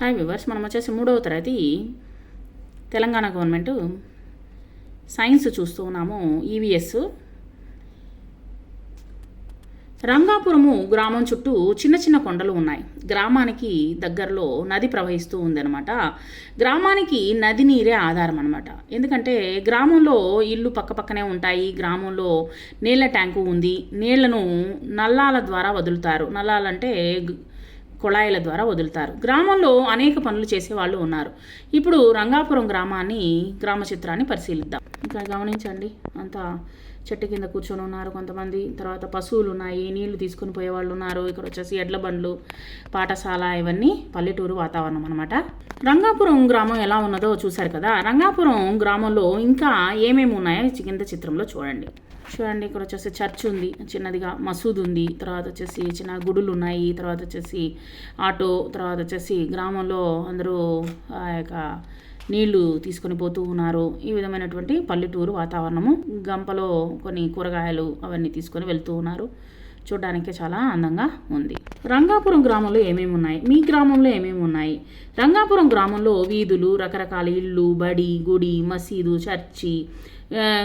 Hi viewers మనం వచ్చేసి మూడవ తరగతి తెలంగాణ గవర్నమెంట్ సైన్స్ చూస్తూ ఉన్నాము ఈవీఎస్ రంగాపురము గ్రామం చుట్టూ చిన్న చిన్న కొండలు ఉన్నాయి. గ్రామానికి దగ్గరలో నది ప్రవహిస్తూ ఉందన్నమాట. గ్రామానికి నది నీరే ఆధారం అనమాట ఎందుకంటే గ్రామంలో ఇల్లు పక్కపక్కనే ఉంటాయి. గ్రామంలో నీళ్ళ ట్యాంకు ఉంది. నీళ్ళను నల్లాల ద్వారా వదులుతారు. నల్లాలంటే కుళాయిల ద్వారా వదులుతారు. గ్రామంలో అనేక పనులు చేసే వాళ్ళు ఉన్నారు. ఇప్పుడు రంగాపురం గ్రామాన్ని గ్రామ చిత్రాన్ని పరిశీలిద్దాం. ఇంకా గమనించండి. అంతా చెట్టు కింద కూర్చొని ఉన్నారు కొంతమంది. తర్వాత పశువులు ఉన్నాయి నీళ్ళు తీసుకుని పోయే వాళ్ళు ఉన్నారు. ఇక్కడ వచ్చేసి ఎడ్ల బండ్లు పాఠశాల ఇవన్నీ పల్లెటూరు వాతావరణం అనమాట రంగాపురం గ్రామం ఎలా ఉన్నదో చూశారు కదా? రంగాపురం గ్రామంలో ఇంకా ఏమేమి ఉన్నాయో కింద చిత్రంలో చూడండి. చూడండి ఇక్కడ వచ్చేసి చర్చ్ ఉంది చిన్నదిగా మసూద్ ఉంది తర్వాత వచ్చేసి చిన్న గుడులు ఉన్నాయి తర్వాత వచ్చేసి ఆటో తర్వాత వచ్చేసి గ్రామంలో అందరూ ఆ యొక్క నీళ్ళు తీసుకొని పోతూ ఉన్నారు. ఈ విధమైనటువంటి పల్లెటూరు వాతావరణము గంపలో కొన్ని కూరగాయలు అవన్నీ తీసుకొని వెళ్తూ ఉన్నారు. చూడడానికి చాలా అందంగా ఉంది. రంగాపురం గ్రామంలో ఏమేమి ఉన్నాయి? మీ గ్రామంలో ఏమేమి ఉన్నాయి? రంగాపురం గ్రామంలో వీధులు రకరకాల ఇళ్ళు బడి గుడి మసీదు చర్చి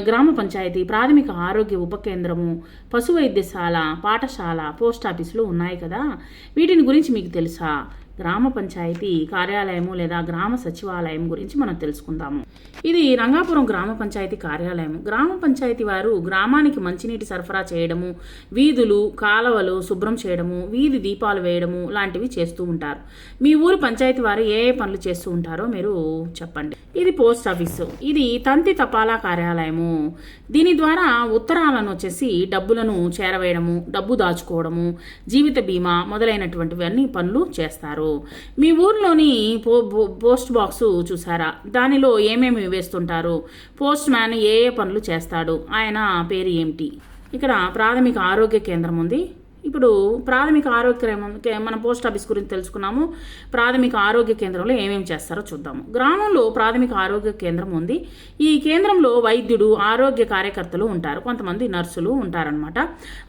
గ్రామ పంచాయతీ ప్రాథమిక ఆరోగ్య ఉప కేంద్రము పశు వైద్యశాల పాఠశాల పోస్ట్ ఆఫీసులు ఉన్నాయి కదా? వీటిని గురించి మీకు తెలుసా? గ్రామ పంచాయతీ కార్యాలయము లేదా గ్రామ సచివాలయం గురించి మనం తెలుసుకుందాము. ఇది రంగాపురం గ్రామ పంచాయతీ కార్యాలయం గ్రామ పంచాయతీ వారు గ్రామానికి మంచినీటి సరఫరా చేయడము వీధులు కాలవలు శుభ్రం చేయడము వీధి దీపాలు వేయడము లాంటివి చేస్తూ ఉంటారు. మీ ఊరు పంచాయతీ వారు ఏ ఏ పనులు చేస్తూ ఉంటారో మీరు చెప్పండి. ఇది పోస్ట్ ఆఫీసు. ఇది తంతి తపాలా కార్యాలయము. దీని ద్వారా ఉత్తరాలను వచ్చేసి డబ్బులను చేరవేయడము డబ్బు దాచుకోవడము జీవిత బీమా మొదలైనటువంటివన్నీ పనులు చేస్తారు. మీ ఊర్లోని పో పో- పోస్ట్ బాక్సు చూసారా దానిలో ఏమేమి వేస్తుంటారు? పోస్ట్ మ్యాన్ ఏ ఏ పనులు చేస్తాడు? ఆయన పేరు ఏమిటి? ఇక్కడ ప్రాథమిక ఆరోగ్య కేంద్రం ఉంది. ఇప్పుడు ప్రాథమిక ఆరోగ్య కేంద్రం- కే- మన పోస్ట్ ఆఫీస్ గురించి తెలుసుకున్నాము. ప్రాథమిక ఆరోగ్య కేంద్రంలో ఏమేమి చేస్తారో చూద్దాము. గ్రామంలో ప్రాథమిక ఆరోగ్య కేంద్రం ఉంది. ఈ కేంద్రంలో వైద్యుడు ఆరోగ్య కార్యకర్తలు ఉంటారు. కొంతమంది నర్సులు ఉంటారనమాట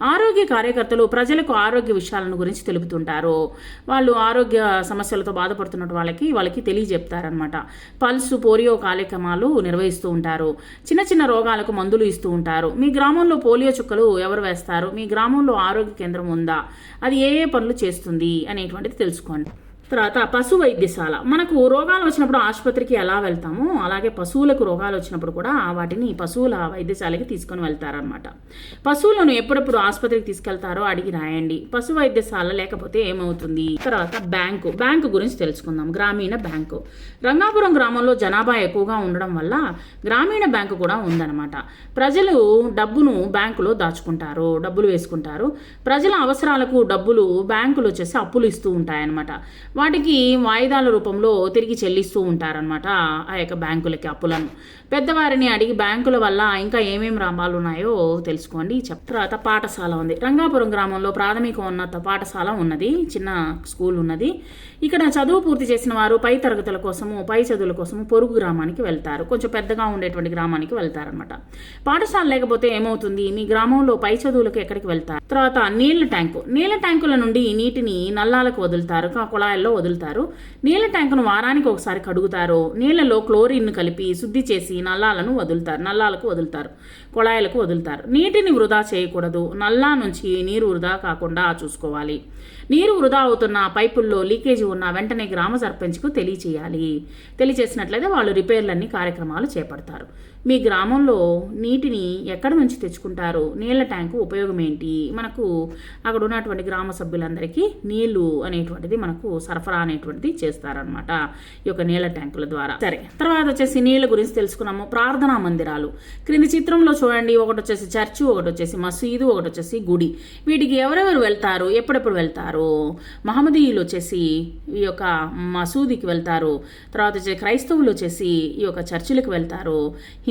ఆరోగ్య కార్యకర్తలు ప్రజలకు ఆరోగ్య విషయాలను గురించి తెలుపుతుంటారు. వాళ్ళు ఆరోగ్య సమస్యలతో బాధపడుతున్న వాళ్ళకి వాళ్ళకి తెలియజెప్తారనమాట పల్స్ పోలియో కార్యక్రమాలు నిర్వహిస్తూ ఉంటారు. చిన్న చిన్న రోగాలకు మందులు ఇస్తూ ఉంటారు. మీ గ్రామంలో పోలియో చుక్కలు ఎవరు వేస్తారు? మీ గ్రామంలో ఆరోగ్య కేంద్రం ఉందా? అది ఏ ఏ పనులు చేస్తుంది అనేటువంటిది తెలుసుకోండి. తర్వాత పశు వైద్యశాల మనకు రోగాలు వచ్చినప్పుడు ఆసుపత్రికి ఎలా వెళ్తామో అలాగే పశువులకు రోగాలు వచ్చినప్పుడు కూడా వాటిని పశువుల వైద్యశాలకి తీసుకొని వెళ్తారనమాట పశువులను ఎప్పుడెప్పుడు ఆసుపత్రికి తీసుకెళ్తారో అడిగి రాయండి. పశు వైద్యశాల లేకపోతే ఏమవుతుంది? తర్వాత బ్యాంకు. బ్యాంకు గురించి తెలుసుకుందాం. గ్రామీణ బ్యాంకు. రంగాపురం గ్రామంలో జనాభా ఎక్కువగా ఉండడం వల్ల గ్రామీణ బ్యాంకు కూడా ఉందన్నమాట. ప్రజలు డబ్బును బ్యాంకులో దాచుకుంటారు డబ్బులు వేసుకుంటారు. ప్రజల అవసరాలకు డబ్బులు బ్యాంకులు వచ్చేసి అప్పులు ఇస్తూ ఉంటాయన్నమాట. వాటికి వాయిదాల రూపంలో తిరిగి చెల్లిస్తూ ఉంటారనమాట ఆ యొక్క బ్యాంకులకి అప్పులను. పెద్దవారిని అడిగి బ్యాంకుల వల్ల ఇంకా ఏమేమి లాభాలు ఉన్నాయో తెలుసుకోండి. చెప్ తర్వాత పాఠశాల ఉంది. రంగాపురం గ్రామంలో ప్రాథమిక ఉన్నత పాఠశాల ఉన్నది. చిన్న స్కూల్ ఉన్నది. ఇక్కడ చదువు పూర్తి చేసిన వారు పై తరగతుల కోసము పై చదువుల కోసము పొరుగు గ్రామానికి వెళ్తారు. కొంచెం పెద్దగా ఉండేటువంటి గ్రామానికి వెళ్తారనమాట పాఠశాల లేకపోతే ఏమవుతుంది? మీ గ్రామంలో పై చదువులకు ఎక్కడికి వెళ్తారు? తర్వాత నీళ్ళ ట్యాంకు. నీళ్ళ ట్యాంకుల నుండి నీటిని నల్లాలకు వదులుతారు. ఆ కుళాయిల్లో వదులుతారు. నీళ్ళ ట్యాంకును వారానికి ఒకసారి కడుగుతారు. నీళ్ళలో క్లోరిన్ను కలిపి శుద్ధి చేసి నల్లాలను వదులుతారు. నల్లాలకు వదులుతారు. కుళాయిలకు వదులుతారు. నీటిని వృధా చేయకూడదు. నల్లా నుంచి నీరు వృధా కాకుండా చూసుకోవాలి. నీరు వృధా అవుతున్న పైపుల్లో లీకేజీ ఉన్న వెంటనే గ్రామ సర్పంచ్కు తెలియచేయాలి. తెలియచేసినట్లయితే వాళ్ళు రిపేర్లన్నీ కార్యక్రమాలు చేపడతారు. మీ గ్రామంలో నీటిని ఎక్కడ నుంచి తెచ్చుకుంటారు? నీళ్ళ ట్యాంకు ఉపయోగం ఏంటి మనకు అక్కడ ఉన్నటువంటి గ్రామ సభ్యులందరికీ నీళ్ళు అనేటువంటిది మనకు సరఫరా అనేటువంటిది చేస్తారనమాట ఈ యొక్క నీళ్ళ ట్యాంకుల ద్వారా. సరే తర్వాత వచ్చేసి నీళ్ళ గురించి తెలుసుకున్నాము. ప్రార్థనా మందిరాలు. క్రింది చిత్రంలో చూడండి. ఒకటి వచ్చేసి చర్చి ఒకటి వచ్చేసి మసీదు ఒకటి వచ్చేసి గుడి. వీటికి ఎవరెవరు వెళ్తారు? ఎప్పుడెప్పుడు వెళ్తారు? మహమ్మదీయులు వచ్చేసి ఈ యొక్క మసూదికి వెళ్తారు. తర్వాత వచ్చేసి క్రైస్తవులు వచ్చేసి ఈ యొక్క చర్చిలకు వెళ్తారు.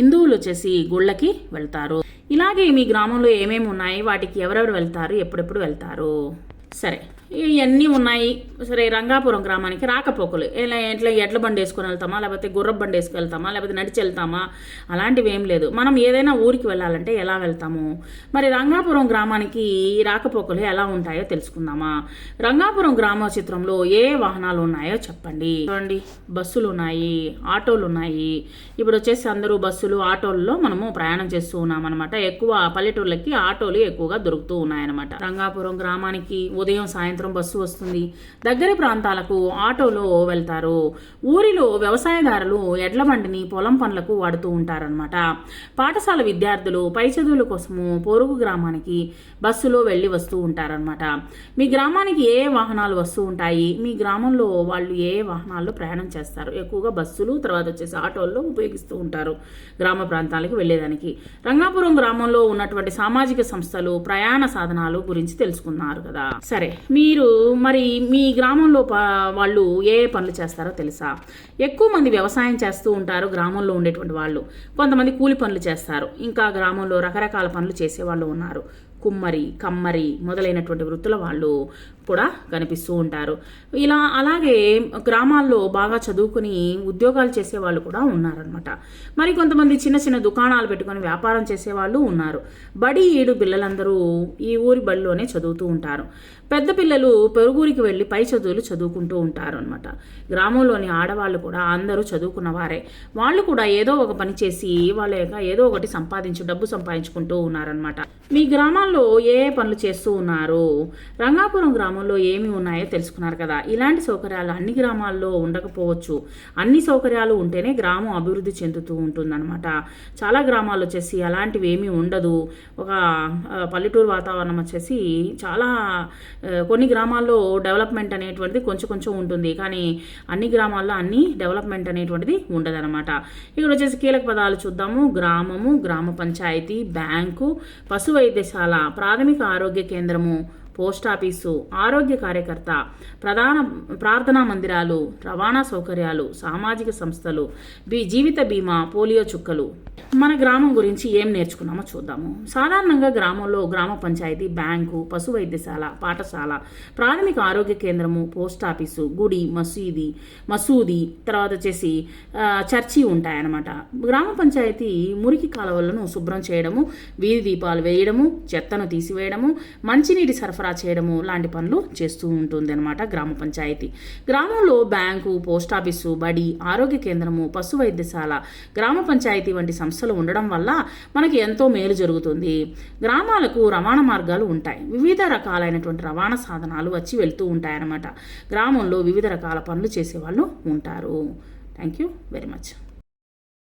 హిందువులు వచ్చేసి గుళ్ళకి వెళ్తారు. ఇలాగే మీ గ్రామంలో ఏమేమి ఉన్నాయి వాటికి ఎవరెవరు వెళ్తారు? ఎప్పుడెప్పుడు వెళ్తారు? సరే. ఇవన్నీ ఉన్నాయి. సరే రంగాపురం గ్రామానికి రాకపోకలు. ఎలా ఎట్లా ఎడ్ల బండి వేసుకొని వెళ్తామా? లేకపోతే గుర్రపు బండి వేసుకు వెళ్తామా లేకపోతే నడిచి వెళ్తామా? అలాంటివి ఏం లేదు. మనం ఏదైనా ఊరికి వెళ్ళాలంటే ఎలా వెళ్తాము? మరి రంగాపురం గ్రామానికి రాకపోకలు ఎలా ఉంటాయో తెలుసుకుందామా? రంగాపురం గ్రామ చిత్రంలో ఏ వాహనాలు ఉన్నాయో చెప్పండి. చూడండి. బస్సులు ఉన్నాయి. ఆటోలు ఉన్నాయి. ఇప్పుడు వచ్చేసి అందరూ బస్సులు ఆటోల్లో మనము ప్రయాణం చేస్తూ ఉన్నాం అనమాట ఎక్కువ పల్లెటూర్లకి ఆటోలు ఎక్కువగా దొరుకుతూ ఉన్నాయన్నమాట. రంగాపురం గ్రామానికి ఉదయం సాయంత్రం బస్సు వస్తుంది. దగ్గర ప్రాంతాలకు ఆటోలో వెళ్తారు. ఊరిలో వ్యవసాయదారులు ఎడ్ల బండిని పొలం పనులకు వాడుతూ ఉంటారనమాట పాఠశాల విద్యార్థులు పై చదువుల కోసము పొరుగు గ్రామానికి బస్సులో వెళ్ళి వస్తూ ఉంటారనమాట మీ గ్రామానికి ఏ వాహనాలు వస్తూ ఉంటాయి? మీ గ్రామంలో వాళ్ళు ఏ ఏ వాహనాల్లో ప్రయాణం చేస్తారు? ఎక్కువగా బస్సులు తర్వాత వచ్చేసి ఆటోల్లో ఉపయోగిస్తూ ఉంటారు గ్రామ ప్రాంతాలకు వెళ్ళేదానికి. రంగాపురం గ్రామంలో ఉన్నటువంటి సామాజిక సంస్థలు ప్రయాణ సాధనాలు గురించి తెలుసుకున్నారు కదా. సరే మీరు మరి మీ గ్రామంలో ప- వాళ్ళు ఏ ఏ పనులు చేస్తారో తెలుసా? ఎక్కువ మంది వ్యవసాయం చేస్తూ ఉంటారు గ్రామంలో ఉండేటువంటి వాళ్ళు. కొంతమంది కూలి పనులు చేస్తారు. ఇంకా గ్రామంలో రకరకాల పనులు చేసేవాళ్ళు ఉన్నారు. కుమ్మరి కమ్మరి మొదలైనటువంటి వృత్తుల వాళ్ళు. కూడా కనిపిస్తూ ఉంటారు. ఇలా అలాగే గ్రామాల్లో బాగా చదువుకుని ఉద్యోగాలు చేసేవాళ్ళు కూడా ఉన్నారనమాట మరి కొంతమంది చిన్న చిన్న దుకాణాలు పెట్టుకొని వ్యాపారం చేసేవాళ్ళు ఉన్నారు. బడి ఈడు పిల్లలందరూ ఈ ఊరి బడిలోనే చదువుతూ ఉంటారు. పెద్ద పిల్లలు పెరుగురికి వెళ్ళి పై చదువులు చదువుకుంటూ ఉంటారు అనమాట గ్రామంలోని ఆడవాళ్ళు కూడా అందరూ చదువుకున్న వారే. వాళ్ళు కూడా ఏదో ఒక పని చేసి వాళ్ళ యొక్క ఏదో ఒకటి సంపాదించు డబ్బు సంపాదించుకుంటూ ఉన్నారనమాట మీ గ్రామాల్లో ఏ ఏ పనులు చేస్తూ ఉన్నారు? రంగాపురం గ్రామంలో ఏమి ఉన్నాయో తెలుసుకున్నారు కదా. ఇలాంటి సౌకర్యాలు అన్ని గ్రామాల్లో ఉండకపోవచ్చు. అన్ని సౌకర్యాలు ఉంటేనే గ్రామం అభివృద్ధి చెందుతూ ఉంటుందన్నమాట. చాలా గ్రామాలు వచ్చేసి అలాంటివి ఏమీ ఉండదు. ఒక పల్లెటూరు వాతావరణం వచ్చేసి చాలా కొన్ని గ్రామాల్లో డెవలప్మెంట్ అనేటువంటిది కొంచెం కొంచెం ఉంటుంది. కానీ అన్ని గ్రామాల్లో అన్ని డెవలప్మెంట్ అనేటువంటిది ఉండదన్నమాట. ఇక్కడ వచ్చేసి కీలక పదాలు చూద్దాము. గ్రామము గ్రామ పంచాయతీ బ్యాంకు పశు వైద్యశాల ప్రాథమిక ఆరోగ్య కేంద్రము పోస్ట్ ఆఫీసు ఆరోగ్య కార్యకర్త ప్రధాన ప్రార్థనా మందిరాలు రవాణా సౌకర్యాలు సామాజిక సంస్థలు బీ జీవిత బీమా పోలియో చుక్కలు. మన గ్రామం గురించి ఏం నేర్చుకున్నామో చూద్దాము. సాధారణంగా గ్రామంలో గ్రామ పంచాయతీ బ్యాంకు పశు వైద్యశాల పాఠశాల ప్రాథమిక ఆరోగ్య కేంద్రము పోస్ట్ ఆఫీసు గుడి మసీది మసూది తర్వాత వచ్చేసి చర్చి ఉంటాయన్నమాట. గ్రామ పంచాయతీ మురికి కాలువలను శుభ్రం చేయడము వీధి దీపాలు వేయడము చెత్తను తీసివేయడము మంచినీటి సరఫరా చేయడము లాంటి పనులు చేస్తూ ఉంటుంది అనమాట గ్రామ పంచాయతీ. గ్రామంలో బ్యాంకు పోస్ట్ ఆఫీసు బడి ఆరోగ్య కేంద్రము పశు వైద్యశాల గ్రామ పంచాయతీ వంటి సంస్థలు ఉండడం వల్ల మనకి ఎంతో మేలు జరుగుతుంది. గ్రామాలకు రవాణా మార్గాలు ఉంటాయి. వివిధ రకాలైనటువంటి రవాణా సాధనాలు వచ్చి వెళ్తూ ఉంటాయన్నమాట. గ్రామంలో వివిధ రకాల పనులు చేసేవాళ్ళు ఉంటారు. Thank you very much